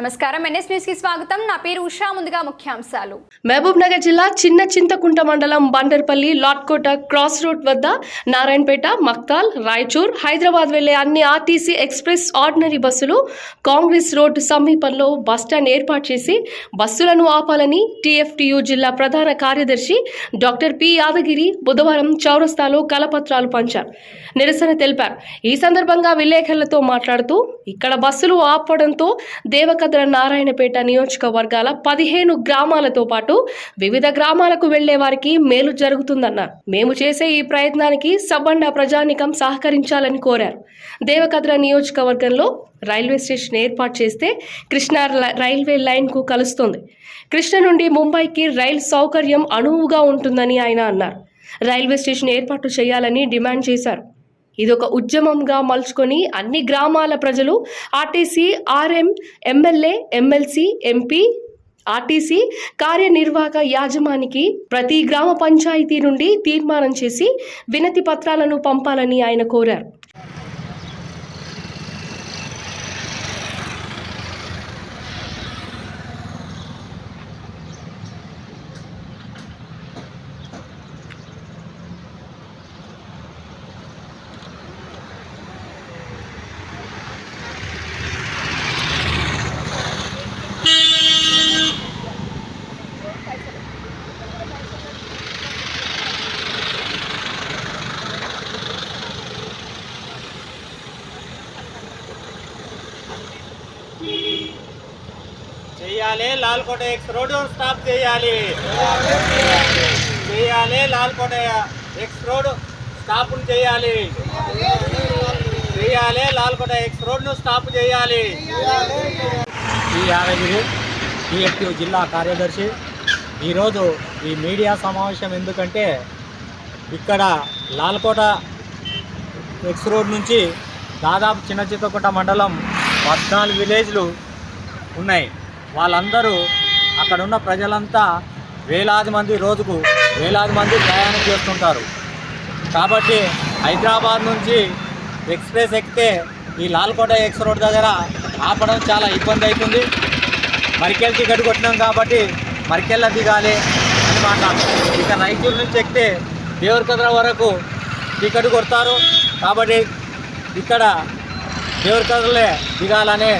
నమస్కారం. ఎన్ఎస్ న్యూస్కి స్వాగతం. నా పేరు ఉషా. ముందుగా ముఖ్యాంశాలు. మహబూబ్ నగర్ జిల్లా చిన్న చింతకుంట మండలం బండర్పల్లి లాట్కోట క్రాస్ రోడ్ వద్ద నారాయణపేట మక్తాల్ రాయచూర్ హైదరాబాద్ వెళ్ళే అన్ని ఆర్టీసీ ఎక్స్ప్రెస్ ఆర్డినరీ బస్సులు కాంగ్రెస్ రోడ్డు సమీపంలో బస్టాండ్ ఏర్పాటు చేసి బస్సులను ఆపాలని టీఎఫ్టీయూ జిల్లా ప్రధాన కార్యదర్శి డాక్టర్ పి యాదగిరి బుధవారం చౌరస్తాలో కలపత్రాలు పంచారు. నిరసన తెలిపారు. ఈ సందర్భంగా విలేకరులతో మాట్లాడుతూ ఇక్కడ బస్సులు ఆపడంతో వీరభద్ర నారాయణపేట నియోజకవర్గాల పదిహేను గ్రామాలతో పాటు వివిధ గ్రామాలకు వెళ్ళే వారికి మేలు జరుగుతుందన్నారు. మేము చేసే ఈ ప్రయత్నానికి సబండ ప్రజానికం సహకరించాలని కోరారు. దేవకద్ర నియోజకవర్గంలో రైల్వే స్టేషన్ ఏర్పాటు చేస్తే కృష్ణా రైల్వే రైల్వే లైన్కు కలుస్తుంది. కృష్ణ నుండి ముంబైకి రైలు సౌకర్యం అనువుగా ఉంటుందని ఆయన అన్నారు. రైల్వే స్టేషన్ ఏర్పాటు చేయాలని డిమాండ్ చేశారు. ఇదొక ఉద్యమంగా మలుచుకొని అన్ని గ్రామాల ప్రజలు RTC RM MLA MLC MP RTC కార్యనిర్వాహక యాజమానికి ప్రతి గ్రామ పంచాయతీ నుండి తీర్మానం చేసి వినతి పత్రాలను పంపాలని ఆయన కోరారు. చేయాలి. లాల్కోట ఎక్స్ రోడ్ స్టాప్ చేయాలి. చేయాలి. లాల్కోట ఎక్స్ రోడ్ స్టాప్ చేయాలి. చేయాలి. లాల్కోట ఎక్స్ రోడ్ను స్టాప్ చేయాలి. ఈ యాదగిరి టీఎఫ్టీ జిల్లా కార్యదర్శి ఈరోజు ఈ మీడియా సమావేశం ఎందుకంటే ఇక్కడ లాల్కోట ఎక్స్ రోడ్ నుంచి దాదాపు చిన్న చిత్తకోట మండలం పద్నాలుగు విలేజ్లు ఉన్నాయి. వాళ్ళందరూ అక్కడున్న ప్రజలంతా వేలాది మంది రోజుకు వేలాది మంది ప్రయాణం చేస్తుంటారు. కాబట్టి హైదరాబాద్ నుంచి ఎక్స్ప్రెస్ ఎక్కితే ఈ లాల్కోట ఎక్స్ రోడ్ దగ్గర ఆపడం చాలా ఇబ్బంది అవుతుంది. మరికెల్ టికెట్ కొట్టినాం కాబట్టి మరికెళ్ళ దిగాలి అని మాట్లాడతాం ఇక రైచూరు నుంచి ఎక్కితే దేవరకద్ర వరకు టికెట్ కొడతారు. కాబట్టి ఇక్కడ దేవరకద్రలే దిగాలనే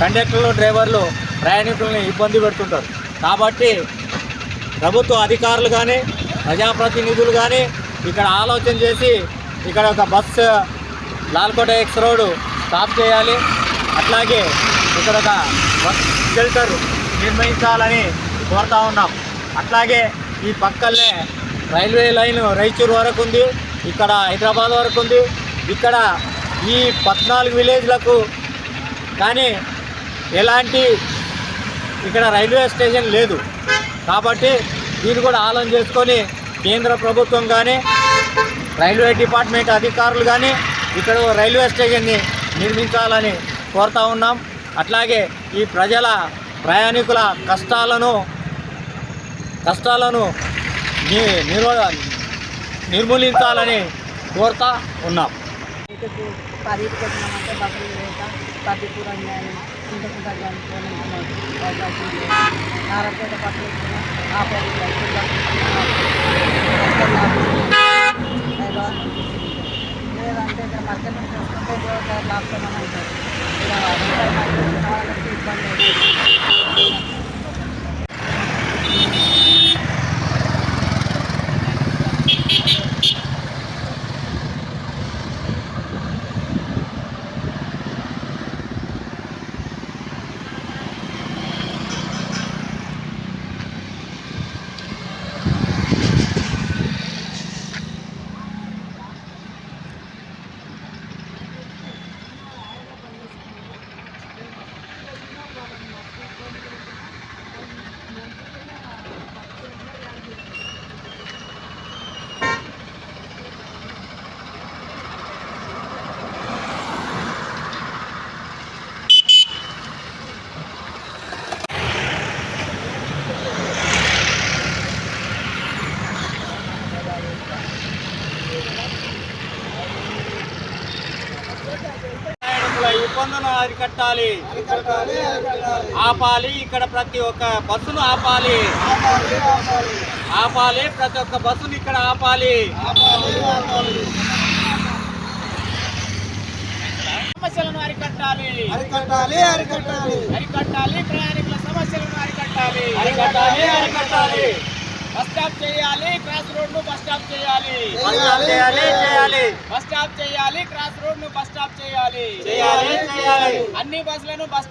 కండక్టర్లు డ్రైవర్లు ప్రయాణికుల్ని ఇబ్బంది పెడుతుంటారు. కాబట్టి ప్రభుత్వ అధికారులు కానీ ప్రజాప్రతినిధులు కానీ ఇక్కడ ఆలోచన చేసి ఇక్కడ ఒక bus Lalkota X road stop చేయాలి. అట్లాగే ఇక్కడ ఒక బస్ షెల్టర్ నిర్మించాలని కోరుతా ఉన్నాం. అట్లాగే ఈ పక్కనే రైల్వే లైన్ రైచూర్ వరకు ఉంది. ఇక్కడ హైదరాబాద్ వరకు ఉంది. ఇక్కడ ఈ పద్నాలుగు విలేజ్లకు కానీ ఎలాంటి ఇక్కడ రైల్వే స్టేషన్ లేదు. కాబట్టి దీన్ని కూడా ఆలం చేసుకొని కేంద్ర ప్రభుత్వం కానీ రైల్వే డిపార్ట్మెంట్ అధికారులు కానీ ఇక్కడ ఓ రైల్వే స్టేషన్ని నిర్మించాలని కోరుతా ఉన్నాం. అట్లాగే ఈ ప్రజల ప్రయాణికుల కష్టాలను కష్టాలను ని- నిర్వ నిర్మూలించాలని కోరుతా ఉన్నాం. ఇటుకు పదికి పెట్టినామంటే బస్సులు లేక ఆ లేదంటే ఇక్కడ మధ్య నుంచి వస్తుంటే దేవత అంటారు ఇబ్బంది అవుతుంది ప్రయాణికుల ఇబ్బందులను అరికట్టాలి. ఆపాలి ఇక్కడ ప్రతి ఒక్క బస్సును ఆపాలి. ఆపాలి ప్రతి ఒక్క బస్సును ఇక్కడ ఆపాలి. సమస్యలను అరికట్టాలి. అరికట్టాలి అరికట్టాలి. అరికట్టాలి ప్రయాణికుల సమస్యలను అరికట్టాలి. అరికట్టాలి అరికట్టాలి. బస్ స్టాప్ చేయాలి క్రాస్ రోడ్ను బస్ స్టాప్ చేయాలి చేయాలి చేయాలి బస్ స్టాప్ చేయాలి క్రాస్ రోడ్ను బస్ స్టాప్ చేయాలి చేయాలి చేయాలి అన్ని బస్సులను బస్